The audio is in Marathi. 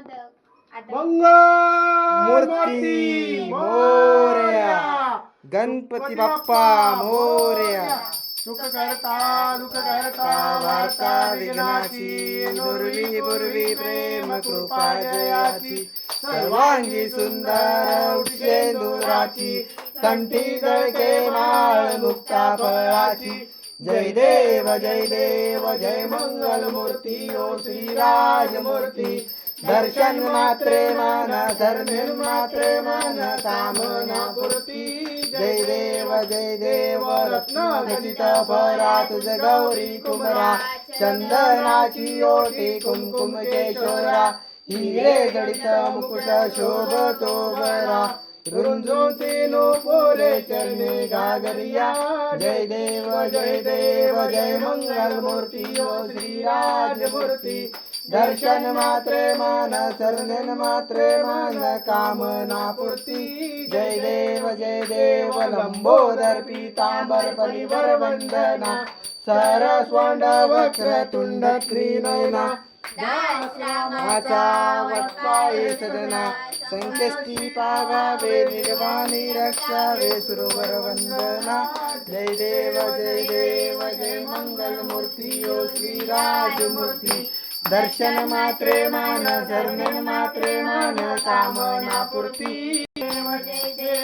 मंगल मूर्ती मोरया गणपती बाप्पा मोरया सुख करता दुःख करता वार्ता विघ्नाची दुर्वी पूर्वी प्रेम कृपा जयाची सर्वांगी सुंदर उषेंदुराची कंठी जळके माळ मुक्ता फळाची जय देव जय देव जय मंगल मूर्ती ओ श्रीराज मूर्ती दर्शन मात्रे मान धर्मिर्मात्रे मात्रे मान कामना पुरती। जय देव जय देव रत्न खचित भरा तुझ गौरी कुमरा चंदनाची ओटी कुमकुम केशोरा। हिरे जडित मुकुट शोभतो बरा रुंजून तीनो पोरे चरणे गागरिया। जय देव जय देव जय मंगल मूर्ती ओ श्रीराज मूर्ती दर्शन मात्रे मान सर्जन मात्रे मान कामना पूर्ती. जय देव जय देव लंबोदर पीतांबर परिवर वंदना. सरस्वांड वक्र तुंड त्रिनयना. माचा वटपाये सदना. संकष्टी पागावे निर्वाणी रक्षावे सुरवर वंदना. जय देव जय देव जय मंगल मूर्ती ओ श्रीराज दर्शन मात्रे मान शरण मात्रे मान कामना पूर्ती देव जय देव